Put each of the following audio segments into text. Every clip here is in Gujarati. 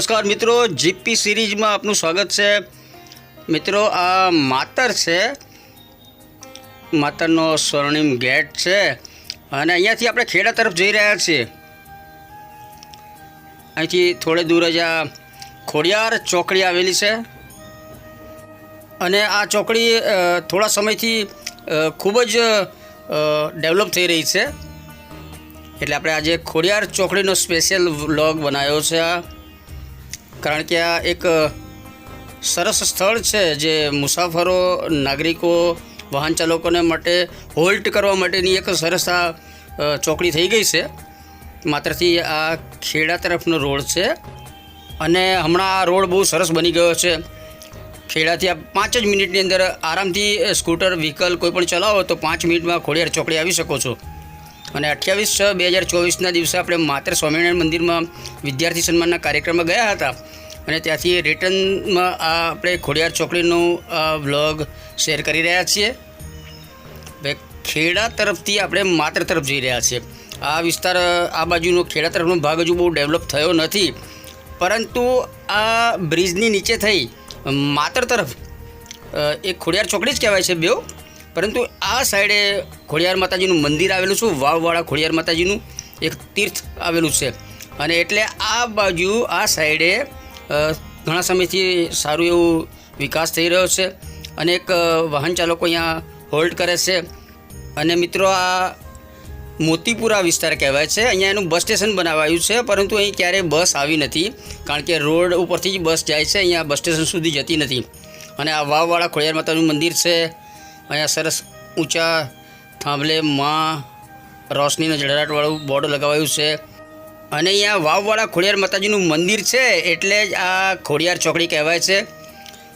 નમસ્કાર મિત્રો જીપી સિરીઝમાં આપનું સ્વાગત છે. મિત્રો, આ માતર છે. માતરનો સ્વર્ણિમ ગેટ છે. અને અહીંયાથી આપણે ખેડા તરફ જઈ રહ્યા છીએ. અહીંથી થોડે દૂર જ આ ખોડિયાર ચોકડી આવેલી છે. અને આ ચોકડી થોડા સમયથી ખૂબ જ ડેવલપ થઈ રહી છે. એટલે આપણે આજે ખોડિયાર ચોકડીનો સ્પેશિયલ વ્લોગ બનાવ્યો છે આ. કારણ કે આ એક સરસ સ્થળ છે જે મુસાફરો, નાગરિકો, વાહન ચાલકોને માટે હોલ્ટ કરવા માટેની એક સરસ આ ચોકડી થઈ ગઈ છે. માત્રથી આ ખેડા તરફનો રોડ છે અને હમણાં આ રોડ બહુ સરસ બની ગયો છે. ખેડાથી આ પાંચ જ મિનિટની અંદર આરામથી સ્કૂટર, વ્હીકલ કોઈ પણ ચલાવો તો પાંચ મિનિટમાં ખોડિયાર ચોકડી આવી શકો છો. અને અઠ્યાવીસ છ, બે હજાર ચોવીસના દિવસે આપણે માત્ર સ્વામિનારાયણ મંદિરમાં વિદ્યાર્થી સન્માનના કાર્યક્રમમાં ગયા હતા. અને ત્યાંથી રિટર્નમાં આ આપણે ખોડિયાર ચોકડીનું વ્લોગ શેર કરી રહ્યા છીએ. ખેડા તરફથી આપણે માત્ર તરફ જઈ રહ્યા છીએ. આ વિસ્તાર, આ બાજુનો ખેડા તરફનો ભાગ હજુ બહુ ડેવલપ થયો નથી. પરંતુ આ બ્રિજની નીચે થઈ માત્ર તરફ એ ખોડિયાર ચોકડી જ કહેવાય છે બેઉ. પરંતુ આ સાઈડે ખોડિયાર માતાજીનું મંદિર આવેલું છે, વાવવાળા ખોડિયાર માતાજીનું એક તીર્થ આવેલું છે. અને એટલે આ બાજુ, આ સાઈડે ઘણા સમયથી સારું એવું વિકાસ થઈ રહ્યો છે અનેક એક વાહન ચાલકો અહીંયા હોલ્ડ કરે છે. અને મિત્રો, આ મોતીપુરા વિસ્તાર કહેવાય છે. અહીંયા એનું બસ સ્ટેશન બનાવાયું છે, પરંતુ અહીં ક્યારેય બસ આવી નથી, કારણ કે રોડ ઉપરથી જ બસ જાય છે, અહીંયા બસ સ્ટેશન સુધી જતી નથી. અને આ વાવવાળા ખોડિયાર માતાનું મંદિર છે અહીંયા સરસ ઊંચા થાંભલે માં, રોશનીના જળરાટવાળું બોર્ડ લગાવાયું છે. અને અહીંયા વાવવાળા ખોડિયાર માતાજીનું મંદિર છે એટલે જ આ ખોડિયાર ચોકડી કહેવાય છે.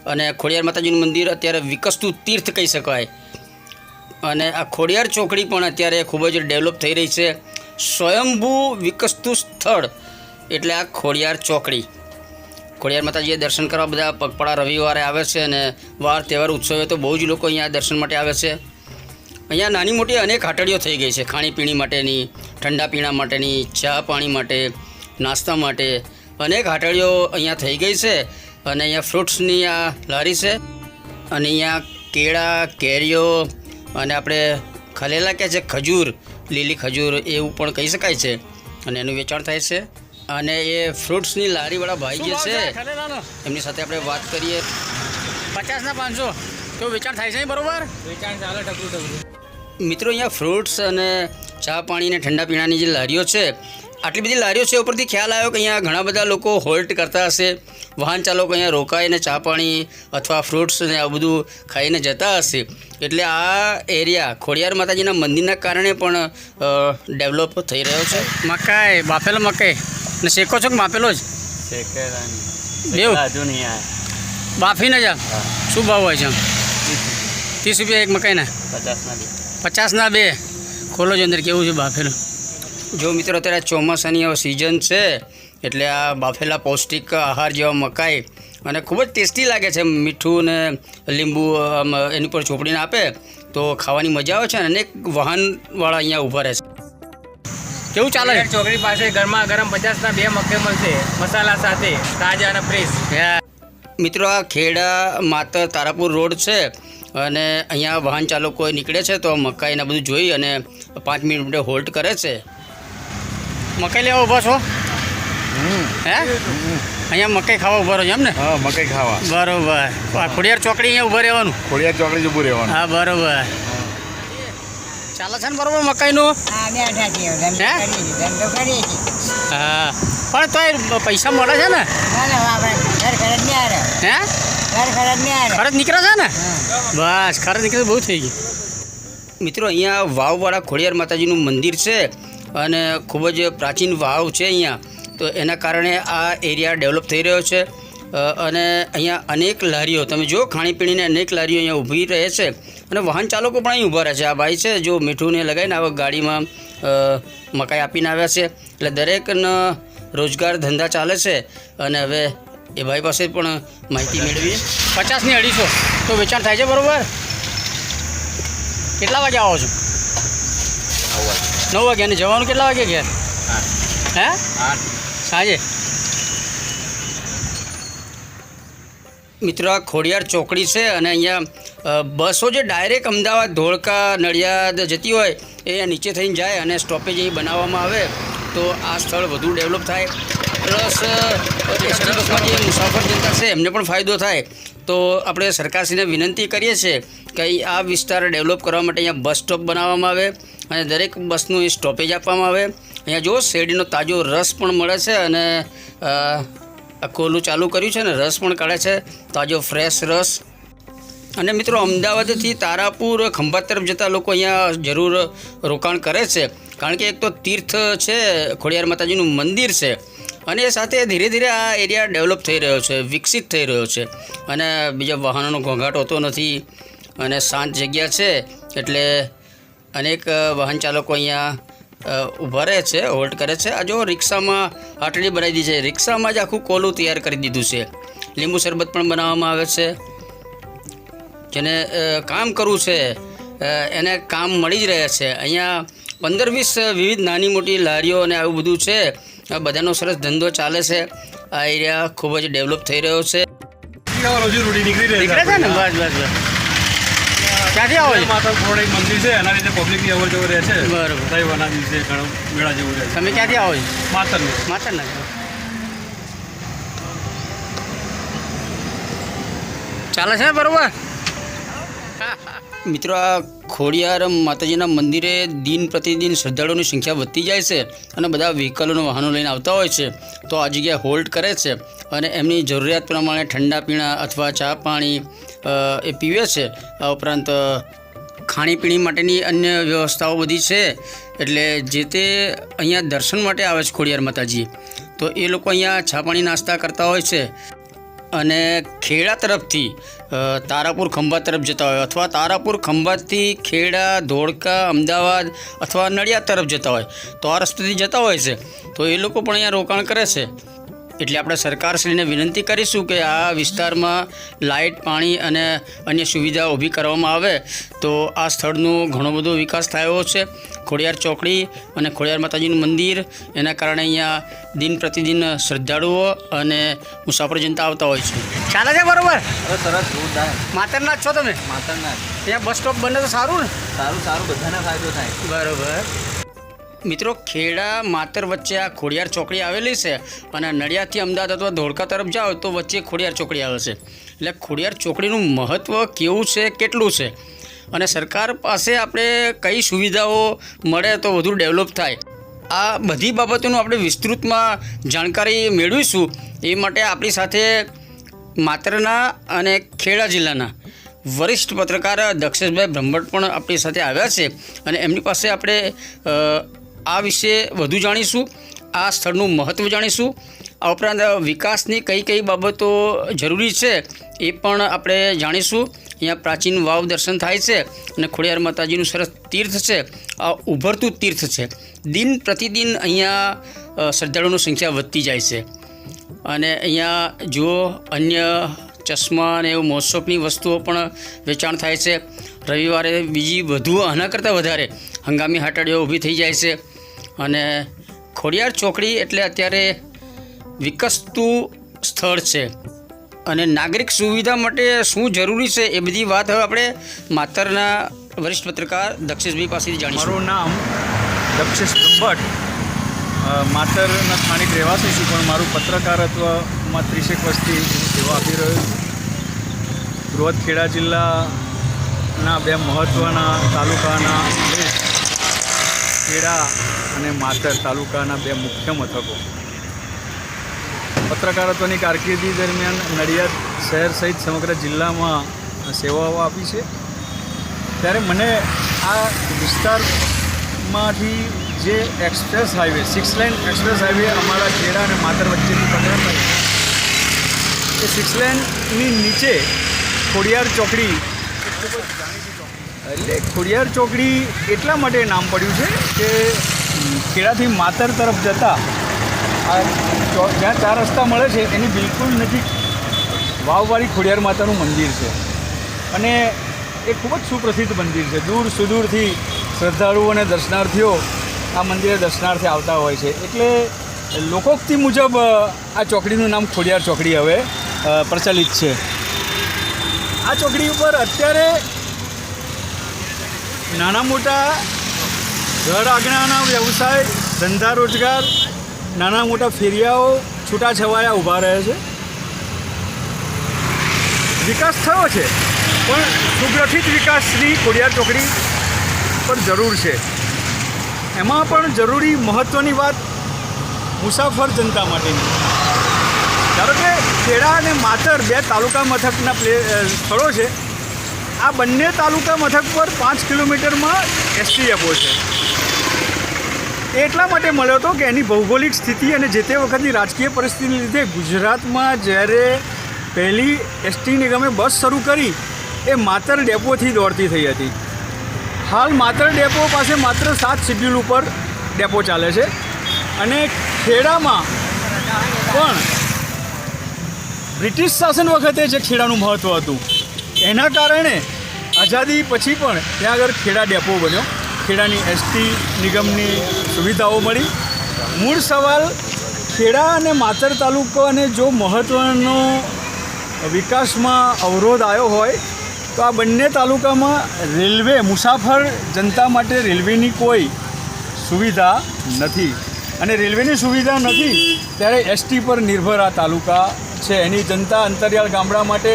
અને ખોડિયાર માતાજીનું મંદિર અત્યારે વિકસતું તીર્થ કહી શકાય. અને આ ખોડિયાર ચોકડી પણ અત્યારે ખૂબ જ ડેવલપ થઈ રહી છે. સ્વયંભૂ વિકસતું સ્થળ એટલે આ ખોડિયાર ચોકડી. ખોડિયાર માતાજીએ દર્શન કરવા બધા પગપાળા રવિવારે આવે છે અને વાર તહેવાર ઉત્સવે તો બહુ જ લોકો અહીંયા દર્શન માટે આવે છે. અહીંયા નાની મોટી અનેક હાટડીઓ થઈ ગઈ છે. ખાણીપીણી માટેની, ઠંડા પીણા માટેની, ચા પાણી માટે, નાસ્તા માટે અનેક હાટડીઓ અહીંયા થઈ ગઈ છે અને અહીંયા ફ્રૂટ્સની આ લારી છે અને અહીંયા કેળા, કેરીઓ અને આપણે ખલેલા કે છે ખજૂર, લીલી ખજૂર એવું પણ કહી શકાય છે અને એનું વેચાણ થાય છે. અને એ ફ્રૂટ્સની લારીવાળા ભાઈ જે છે એમની સાથે આપણે વાત કરીએ. પચાસના પાંચસો. તો વેચાણ થાય છે બરોબર? વેચાણ ચાલે ટકરું ટકરું. મિત્રો અહીંયા ફ્રૂટ્સ અને ચા પાણી અને ઠંડા પીણાની જે લારીઓ છે આટલી બધી લારીઓ છે ઉપરથી ખ્યાલ આવ્યો કે અહીંયા ઘણા બધા લોકો હોલ્ટ કરતા હશે. વાહન ચાલકો અહીંયા રોકાઈને ચા પાણી અથવા ફ્રૂટ્સ ને આ બધું ખાઈને જતા હશે. એટલે આ એરિયા ખોડિયાર માતાજીના મંદિરના કારણે પણ ડેવલપ થઈ રહ્યો છે. મકાઈ બાફેલો મકાઈ. ને શેકો છો કે બાફેલો જ? બેવ? હજુ નહીં આયા. બાફીને જ? શું ભાવ હોય છે? ત્રીસ રૂપિયા. એક મકાઈના? પચાસના બે. પચાસના બે? ખોલો જ અંદર કેવું છે બાફેલું? જો મિત્રો અત્યારે ચોમાસાની હવે સિઝન છે એટલે આ બાફેલા પૌષ્ટિક આહાર જેવા મકાઈ અને ખૂબ જ ટેસ્ટી લાગે છે. મીઠું ને લીંબુ એની પર ચોપડીને આપે તો ખાવાની મજા આવે છે અને અનેક વાહનવાળા અહીંયા ઊભા રહે છે. કેવું ચાલે? છે ચોકડી પાસે ગરમા ગરમ પચાસના બે મકાઈ મળશે મસાલા સાથે તાજા અને ફ્રેશ હે. મિત્રો આ ખેડા માતર તારાપુર રોડ છે અને અહીંયા વાહન ચાલકો નીકળે છે તો મકાઈને બધું જોઈ અને પાંચ મિનિટ માટે હોલ્ટ કરે છે. મકાઈ લેવા ઊભા છો? હે? અહીંયા મકાઈ ખાવા ઊભા રહો એમ ને? હા મકાઈ ખાવા. બરોબર. ખોડિયાર ચોકડી અહીંયા ઊભા રહેવાનું? ખોડિયાર ચોકડી જ ઊભું રહેવાનું. હા બરોબર. ચાલે છે ને બરોબર મકાઈનું? હા પણ તોય પૈસા મળે છે ને? હે? ખર્ચ નીકળે છે ને? બસ ખરજ નીકળે બહુ થઈ ગયું. મિત્રો અહીંયા વાવવાળા ખોડિયાર માતાજીનું મંદિર છે અને ખૂબ જ પ્રાચીન વાવ છે અહીંયા. તો એના કારણે આ એરિયા ડેવલપ થઈ રહ્યો છે. અને અહીંયા અનેક લારીઓ તમે જો ખાણીપીણીની અનેક લારીઓ અહીંયા ઊભી રહે છે. અને વાહન ચાલકો પણ અહીં ઊભા રહે છે. આ ભાઈ છે જો મીઠુંને લગાવીને આવા ગાડીમાં મકાઈ આપીને આવ્યા છે. એટલે દરેકનો રોજગાર ધંધા ચાલે છે. અને હવે એ ભાઈ પાસે પણ માહિતી મેળવીએ. પચાસની અઢીસો. તો વેચાણ થાય છે બરોબર? કેટલા વાગે આવો છો? નવ વાગે. અને જવાનું કેટલા વાગે ઘેર? હે. સાંજે? મિત્ર આ ખોડિયાર ચોકડી છે અને અહીંયા બસો જે ડાયરેક્ટ અમદાવાદ ધોળકા નડિયાદ જતી હોય એ નીચે થઈને જાય અને સ્ટોપેજ અહીં બનાવવામાં આવે તો આ સ્થળ વધુ ડેવલપ થાય. પ્લસ એસટી બસમાં જે મુસાફર જનતા છે એમને પણ ફાયદો થાય. તો આપણે સરકારશ્રીને વિનંતી કરીએ છીએ કે આ વિસ્તાર ડેવલપ કરવા માટે અહીંયા બસ સ્ટોપ બનાવવામાં આવે અને દરેક બસનું એ સ્ટોપેજ આપવામાં આવે. અહીંયા જો શેરડીનો તાજો રસ પણ મળે છે અને અ, ચાલુ કર્યું છે ને રસ પણ કાઢે છે. તાજો ફ્રેશ રસ. અને મિત્રો અમદાવાદથી તારાપુર ખંભાત તરફ જતા લોકો અહીંયા જરૂર રોકાણ કરે છે. કારણ કે એક તો તીર્થ છે ખોડિયાર માતાજીનું મંદિર છે. અને એ સાથે ધીરે ધીરે આ એરિયા ડેવલપ થઈ રહ્યો છે વિકસિત થઈ રહ્યો છે. અને બીજા વાહનોનો ઘોંઘાટ હોતો નથી અને શાંત જગ્યા છે. એટલે અનેક વાહન ચાલકો અહીંયા ઊભા રહે છે હોલ્ડ કરે છે. આ જો રિક્ષામાં આટલી બનાવી દીધી છે. રિક્ષામાં જ આખું કોલું તૈયાર કરી દીધું છે. લીંબુ શરબત પણ બનાવવામાં આવે છે. જેને કામ કરવું છે એને કામ મળી જ રહે છે. અહીંયા પંદર વીસ વિવિધ નાની મોટી લારીઓ અને આવું બધું છે. આ બધાનો સરસ ધંધો ચાલે છે. આ એરિયા ખૂબ જ ડેવલપ થઈ રહ્યો છે. નીકળે છે ને? બસ બસ બસ. ક્યાંથી આવો છો? માતા ખોડ મંદિર છે એના લીધે પબ્લિકની અવર જવર રહે છે. બરોબર. તહેવારના દિવસે ઘણો મેળા જેવું રહે છે. તમે ક્યાંથી આવો છો? માતરનું માતા ના ચાલે છે બરોબર મિત્રો, આ ખોડિયાર માતાજીના મંદિરે દિન પ્રતિદિન શ્રદ્ધાળુઓની સંખ્યા વધતી જાય છે અને બધા વ્હીકલોનો વાહનો લઈને આવતા હોય છે. તો આ જગ્યાએ હોલ્ડ કરે છે અને એમની જરૂરિયાત પ્રમાણે ઠંડા પીણા અથવા ચા પાણી એ પીવે છે. આ ઉપરાંત ખાણીપીણી માટેની અન્ય વ્યવસ્થાઓ બધી છે. એટલે જે તે અહીંયા દર્શન માટે આવે છે ખોડિયાર માતાજી. તો એ લોકો અહીંયા ચા પાણી નાસ્તા કરતા હોય છે. અને ખેડા તરફથી તારાપુર ખંભાત તરફ જતા હોય અથવા તારાપુર ખંભાતથી ખેડા, ધોળકા, અમદાવાદ અથવા નડિયાદ તરફ જતા હોય, તો આ રસ્તેથી જતા હોય છે. તો એ લોકો પણ અહીંયા રોકાણ કરે છે. એટલે આપણે સરકારશ્રીને વિનંતી કરીશું કે આ વિસ્તારમાં લાઇટ પાણી અને અન્ય સુવિધા ઊભી કરવામાં આવે. તો આ સ્થળનો ઘણો બધો વિકાસ થયો છે. ખોડિયાર ચોકડી અને ખોડિયાર માતાજીનું મંદિર એના કારણે અહીંયા દિન પ્રતિદિન શ્રદ્ધાળુઓ અને મુસાફર જનતા આવતા હોય છે. ચાલે છે બરોબર? સરસ માતરનાથ માતરના છો તમે? માતરનાથ ત્યાં બસ સ્ટોપ બને તો સારું ને? સારું સારું બધાને ફાયદો થાય. બરોબર. મિત્રો, ખેડા માતર વચ્ચે આ ખોડિયાર ચોકડી આવેલી છે અને નડિયાદથી અમદાવાદ અથવા ધોળકા તરફ જાઓ તો વચ્ચે ખોડિયાર ચોકડી આવે છે. એટલે ખોડિયાર ચોકડીનું મહત્ત્વ કેવું છે, કેટલું છે? અને સરકાર પાસે આપણે કઈ સુવિધાઓ મળે તો વધુ ડેવલપ થાય? આ બધી બાબતોનું આપણે વિસ્તૃતમાં જાણકારી મેળવીશું. એ માટે આપણી સાથે માત્રના અને ખેડા જિલ્લાના વરિષ્ઠ પત્રકાર દક્ષેશભાઈ બ્રહ્મભટ્ટ પણ આપણી સાથે આવ્યા છે. અને એમની પાસે આપણે આ વિશે વધુ જાણીશું. આ સ્થળનું મહત્ત્વ જાણીશું. આ ઉપરાંત વિકાસની કઈ કઈ બાબતો જરૂરી છે એ પણ આપણે જાણીશું. અહીંયા પ્રાચીન વાવ દર્શન થાય છે અને ખોડિયાર માતાજીનું સરસ તીર્થ છે. આ ઉભરતું તીર્થ છે. દિન પ્રતિદિન અહીંયા શ્રદ્ધાળુઓની સંખ્યા વધતી જાય છે. અને અહીંયા જુઓ, અન્ય ચશ્મા અને એવું મોસોપની વસ્તુઓ પણ વેચાણ થાય છે. રવિવારે બીજી વધુ આના કરતાં વધારે હંગામી હાટડીઓ ઊભી થઈ જાય છે. અને ખોડિયાર ચોકડી એટલે અત્યારે વિકસતું સ્થળ છે. અને નાગરિક સુવિધા માટે શું જરૂરી છે એ બધી વાત હવે આપણે માતરના વરિષ્ઠ પત્રકાર દક્ષેશભાઈ પાસેથી જાણીશું. મારું નામ દક્ષેશ ભટ્ટ માતરના સ્થાનિક રહેવાસી છું, પણ મારું પત્રકારત્વમાં ત્રીસેક વર્ષથી સેવા આપી રહ્યો છું. બૃહદ ખેડા જિલ્લાના બે મહત્ત્વના તાલુકાના ખેડા અને માતર તાલુકાના બે મુખ્ય મથકો પત્રકારત્વની કારકિર્દી દરમિયાન નડિયાદ શહેર સહિત સમગ્ર જિલ્લામાં સેવાઓ આપી છે ત્યારે મને આ વિસ્તારમાંથી જે express highway, six lane express highway અમારા ખેડા અને માતર વચ્ચેની પસાર થાય એ સિક્સ લાઇનની નીચે ખોડિયાર ચોકડી ખૂબ જ. એટલે ખોડિયાર ચોકડી એટલા માટે નામ પડ્યું છે કે ખેડાથી માતર તરફ જતા આ જ્યાં ચાર રસ્તા મળે છે, એની બિલકુલ નજીક વાવવાળી ખોડિયાર માતાનું મંદિર છે. અને એ ખૂબ જ સુપ્રસિદ્ધ મંદિર છે. દૂર સુદૂરથી શ્રદ્ધાળુઓ અને દર્શનાર્થીઓ આ મંદિરે દર્શનાર્થે આવતા હોય છે. એટલે લોકોક્તિ મુજબ આ ચોકડીનું નામ ખોડિયાર ચોકડી હવે પ્રચલિત છે. આ ચોકડી ઉપર અત્યારે નાના મોટા ઘર આગળના વ્યવસાય, ધંધા રોજગાર, નાના મોટા ફેરિયાઓ છૂટાછવાયા ઊભા રહે છે. વિકાસ થયો છે, પણ સુગ્રથિત વિકાસની કોડિયાર ચોકડી પર જરૂર છે. એમાં પણ જરૂરી મહત્ત્વની વાત મુસાફર જનતા માટેની. ધારો કે ખેડા અને માતર બે તાલુકા મથકના પ્લે સ્થળો છે. આ બંને તાલુકા મથક પર પાંચ કિલોમીટરમાં એસટી એપો છે. એટલા માટે મળ્યો હતો કે એની ભૌગોલિક સ્થિતિ અને જે તે વખતની રાજકીય પરિસ્થિતિને લીધે ગુજરાતમાં જ્યારે પહેલી એસટી નિગમે બસ શરૂ કરી, એ માતર ડેપોથી દોડતી થઈ હતી. હાલ માતર ડેપો પાસે માત્ર સાત શિડ્યુલ ઉપર ડેપો ચાલે છે અને ખેડામાં પણ બ્રિટિશ શાસન વખતે જે ખેડાનું મહત્ત્વ હતું, એના કારણે આઝાદી પછી પણ ત્યાં આગળ ખેડા ડેપો બન્યો. ખેડાની એસટી નિગમની સુવિધાઓ મળી. મૂળ સવાલ, ખેડા અને માતર તાલુકાને જો મહત્ત્વનો વિકાસમાં અવરોધ આવ્યો હોય, તો આ બંને તાલુકામાં રેલવે, મુસાફર જનતા માટે રેલવેની કોઈ સુવિધા નથી. અને રેલવેની સુવિધા નથી, ત્યારે એસટી પર નિર્ભર આ તાલુકા છે. એની જનતા અંતરિયાળ ગામડા માટે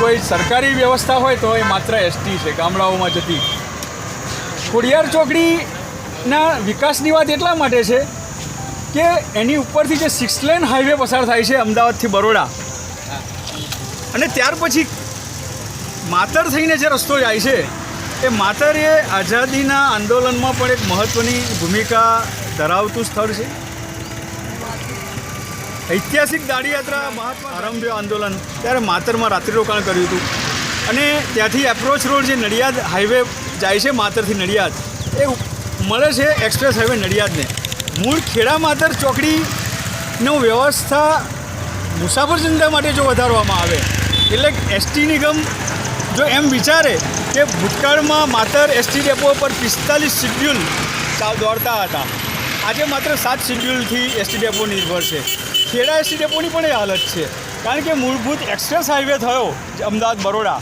કોઈ સરકારી વ્યવસ્થા હોય તો એ માત્ર એસટી છે, ગામડાઓમાં જતી. ખોડિયાર ચોકડીના વિકાસની વાત એટલા માટે છે કે એની ઉપરથી જે સિક્સ લેન હાઈવે પસાર થાય છે અમદાવાદથી બરોડા. અને ત્યાર પછી માતર થઈને જે રસ્તો જાય છે, એ માતર એ આઝાદીના આંદોલનમાં પણ એક મહત્ત્વની ભૂમિકા ધરાવતું સ્થળ છે. ઐતિહાસિક દાંડીયાત્રા મહાત્મા આરંભ્યો આંદોલન ત્યારે માતરમાં રાત્રિ રોકાણ કર્યું હતું. અને ત્યાંથી એપ્રોચ રોડ જે નડિયાદ હાઈવે જાય છે માતરથી નડિયાદ. એ મળે છે એક્સપ્રેસ હાઈવે નડિયાદને. મૂળ ખેડા માતર ચોકડીનો વ્યવસ્થા મુસાફર જનતા માટે જો વધારવામાં આવે, એટલે એસટી નિગમ જો એમ વિચારે કે ભૂતકાળમાં માત્ર એસટી ડેપો પર પિસ્તાલીસ શિડ્યુલ દોડતા હતા. આજે માત્ર સાત શિડ્યુલથી એસટી ડેપો નિર્ભર છે. ખેડા એસટી ડેપોની પણ એ હાલત છે. કારણ કે મૂળભૂત એક્સપ્રેસ હાઈવે થયો Ahmedabad Baroda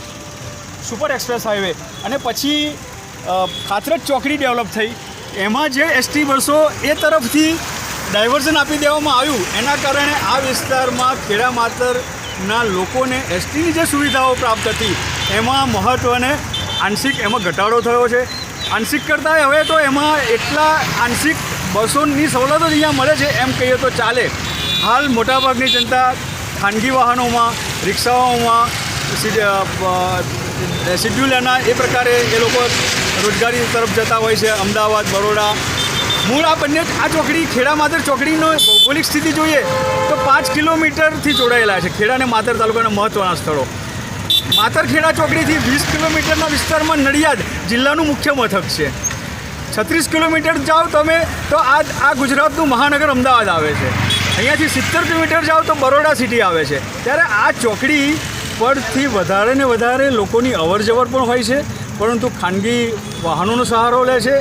super express highway. અને પછી ખાતરજ ચોકડી ડેવલપ થઈ. એમાં જે એસટી બસો એ તરફથી ડાયવર્ઝન આપી દેવામાં આવ્યું. એના કારણે આ વિસ્તારમાં ખેડા માતરના લોકોને એસટીની જે સુવિધાઓ પ્રાપ્ત હતી, એમાં મહત્ત્વને આંશિક એમાં ઘટાડો થયો છે. આંશિક કરતાં હવે તો એમાં એટલા આંશિક બસોની સવલતો જ અહીંયા મળે છે. એમ કહીએ તો ચાલે. હાલ મોટાભાગની જનતા ખાનગી વાહનોમાં, રિક્ષાઓમાં શિડ્યુલ એ પ્રકારે એ લોકો રોજગારી તરફ જતા હોય છે. અમદાવાદ, બરોડા. મૂળ આ બંને આ ચોકડી ખેડા માતર ચોકડીનો ભૌગોલિક સ્થિતિ જોઈએ તો પાંચ કિલોમીટરથી જોડાયેલા છે. ખેડા માતર તાલુકાના મહત્ત્વના સ્થળો. માતર ખેડા ચોકડીથી વીસ કિલોમીટરના વિસ્તારમાં નડિયાદ જિલ્લાનું મુખ્ય મથક છે. છત્રીસ કિલોમીટર જાઓ તમે તો આ આ ગુજરાતનું મહાનગર અમદાવાદ આવે છે. અહીંયાથી સિત્તેર કિલોમીટર જાઓ તો બરોડા સિટી આવે છે. ત્યારે આ ચોકડી પરથી વધારે ને વધારે લોકોની અવર જવર પણ હોય છે, પરંતુ ખાનગી વાહનોનો સહારો લે છે,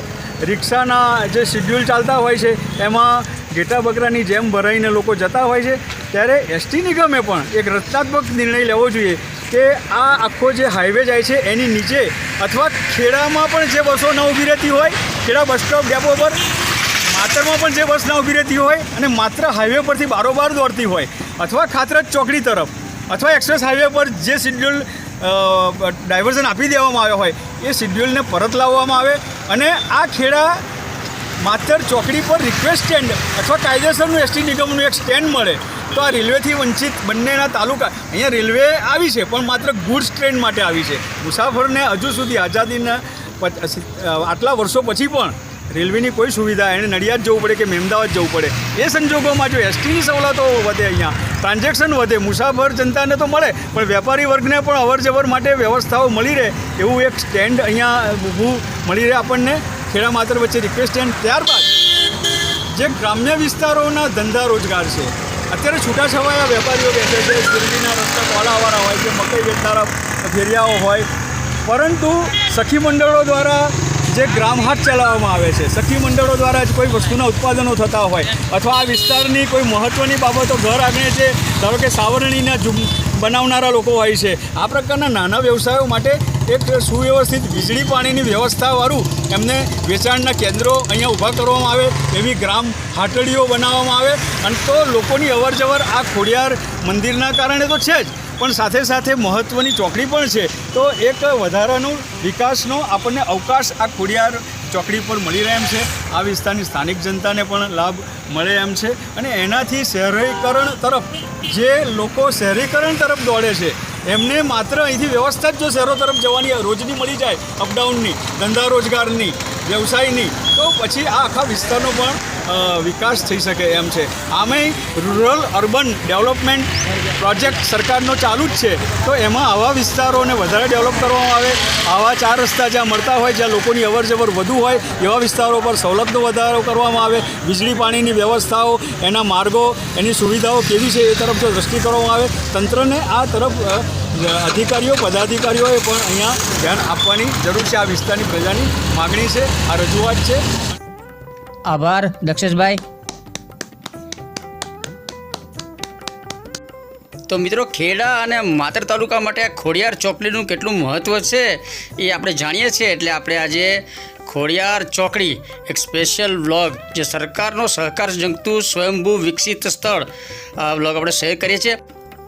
રિક્ષાના જે શિડ્યુલ ચાલતા હોય છે, એમાં ઘેટા બકરાની જેમ ભરાઈને લોકો જતા હોય છે, ત્યારે એસટી નિગમે પણ એક રચનાત્મક નિર્ણય લેવો જોઈએ કે આ આખો જે હાઈવે જાય છે, એની નીચે અથવા ખેડામાં પણ જે બસો ન ઊભી રહેતી હોય, ખેડા બસ સ્ટોપ ડેપો પર માતરમાં પણ જે બસ ન ઊભી રહેતી હોય અને માત્ર હાઈવે પરથી બારોબાર દોડતી હોય, અથવા ખાતરજ ચોકડી તરફ. અથવા એક્સપ્રેસ હાઈવે પર જે શિડ્યુલ ડાયવર્ઝન આપી દેવામાં આવ્યો હોય, એ શિડ્યુલને પરત લાવવામાં આવે અને આ ખેડા માત્ર ચોકડી પર રિક્વેસ્ટ સ્ટેન્ડ અથવા કાયદેસરનું એસટી નિગમનું એક સ્ટેન્ડ મળે. તો આ રેલવેથી વંચિત બંનેના તાલુકા, અહીંયા રેલવે આવી છે, પણ માત્ર ગુડ્સ ટ્રેન માટે આવી છે. મુસાફરને હજુ સુધી આઝાદીના આટલા વર્ષો પછી પણ રેલવેની કોઈ સુવિધા એને નડિયાદ જવું પડે કે મહેમદાવાદ જવું પડે? એ સંજોગોમાં જો એસટીની સવલતો વધે અહીંયા, ટ્રાન્ઝેક્શન વધે, મુસાફર જનતાને તો મળે, પણ વેપારી વર્ગને પણ અવર જવર માટે વ્યવસ્થાઓ મળી રહે એવું એક સ્ટેન્ડ અહીંયા ઊભું મળી રહે આપણને ખેડા માત્ર વચ્ચે રિક્વેસ્ટ. એન્ડ ત્યારબાદ જે ગ્રામ્ય વિસ્તારોના ધંધા રોજગાર છે, અત્યારે છૂટાછવાયા વેપારીઓ બેસે છે, શેરડીના રસ્તા કોલાવાળા હોય છે, મકઈ વેચનારા ફેરિયાઓ હોય, પરંતુ સખી મંડળો દ્વારા જે ગ્રામ હાટ ચલાવવામાં આવે છે. સખી મંડળો દ્વારા જ કોઈ વસ્તુના ઉત્પાદનો થતા હોય અથવા આ વિસ્તારની કોઈ મહત્ત્વની બાબતો ઘર આંગણે છે ધારો કે સાવરણીના બનાવનારા લોકો હોય છે, આ પ્રકારના નાના વ્યવસાયો માટે એક સુવ્યવસ્થિત વીજળી પાણીની વ્યવસ્થાવાળું એમને વેચાણના કેન્દ્રો અહીંયા ઊભા કરવામાં આવે, એવી ગ્રામ હાટડીઓ બનાવવામાં આવે અને તો લોકોની અવરજવર આ ખોડિયાર મંદિરના કારણે તો છે જ. પણ સાથે સાથે મહત્ત્વની ચોકડી પણ છે. તો એક વધારાનું વિકાસનો આપણને અવકાશ આ ખોડિયાર ચોકડી પર મળી રહે એમ છે. આ વિસ્તારની સ્થાનિક જનતાને પણ લાભ મળે એમ છે. અને એનાથી શહેરીકરણ તરફ, જે લોકો શહેરીકરણ તરફ દોડે છે, એમને માત્ર અહીંથી વ્યવસ્થા જ જો શહેરો તરફ જવાની રોજની મળી જાય, અપડાઉનની, ધંધા રોજગારની, વ્યવસાયની, તો પછી આ આખા વિસ્તારનો પણ વિકાસ થઈ શકે એમ છે. આમે રૂરલ અર્બન ડેવલપમેન્ટ પ્રોજેક્ટ સરકારનો ચાલુ જ છે. તો એમાં આવા વિસ્તારોને વધારે ડેવલપ કરવામાં આવે, આવા ચાર રસ્તા જ્યાં મળતા હોય, જ્યાં લોકોની અવર જવર વધુ હોય, એવા વિસ્તારો પર સવલતનો વધારો કરવામાં આવે, વીજળી પાણીની વ્યવસ્થાઓ, એના માર્ગો, એની સુવિધાઓ કેવી છે એ તરફ જો દ્રષ્ટિ કરવામાં આવે, તંત્રને આ તરફ અધિકારીઓ, પદાધિકારીઓએ પણ અહીંયા ધ્યાન આપવાની જરૂર છે. આ વિસ્તારની પ્રજાની માગણી છે, આ રજૂઆત છે. આભાર, દક્ષેશભાઈ. તો મિત્રો, ખેડા અને માતર તાલુકા માટે ખોડિયાર ચોકડીનું કેટલું મહત્ત્વ છે એ આપણે જાણીએ છીએ. એટલે આપણે આજે ખોડિયાર ચોકડી એક સ્પેશિયલ વ્લોગ જે સરકારનો સહકાર જંગતું સ્વયંભૂ વિકસિત સ્થળ, આ વ્લોગ આપણે શેર કરીએ છીએ.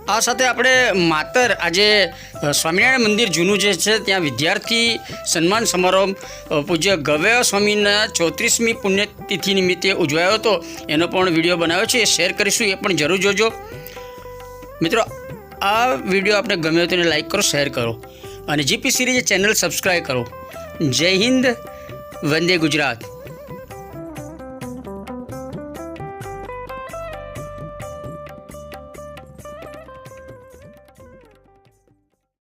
આ સાથે આપણે માતર આજે સ્વામિનારાયણ મંદિર જૂનું જે છે, ત્યાં વિદ્યાર્થી સન્માન સમારોહ પૂજ્ય ગવ્ય સ્વામીના ચોત્રીસમી પુણ્યતિથિ નિમિત્તે ઉજવાયો હતો. એનો પણ વીડિયો બનાવ્યો છે, એ શેર કરીશું, એ પણ જરૂર જોજો. મિત્રો, આ વીડિયો આપણે ગમ્યો તો એને લાઈક કરો, શેર કરો. અને જીપી સિરીઝ ચેનલ સબસ્ક્રાઈબ કરો. જય હિન્દ, વંદે ગુજરાત.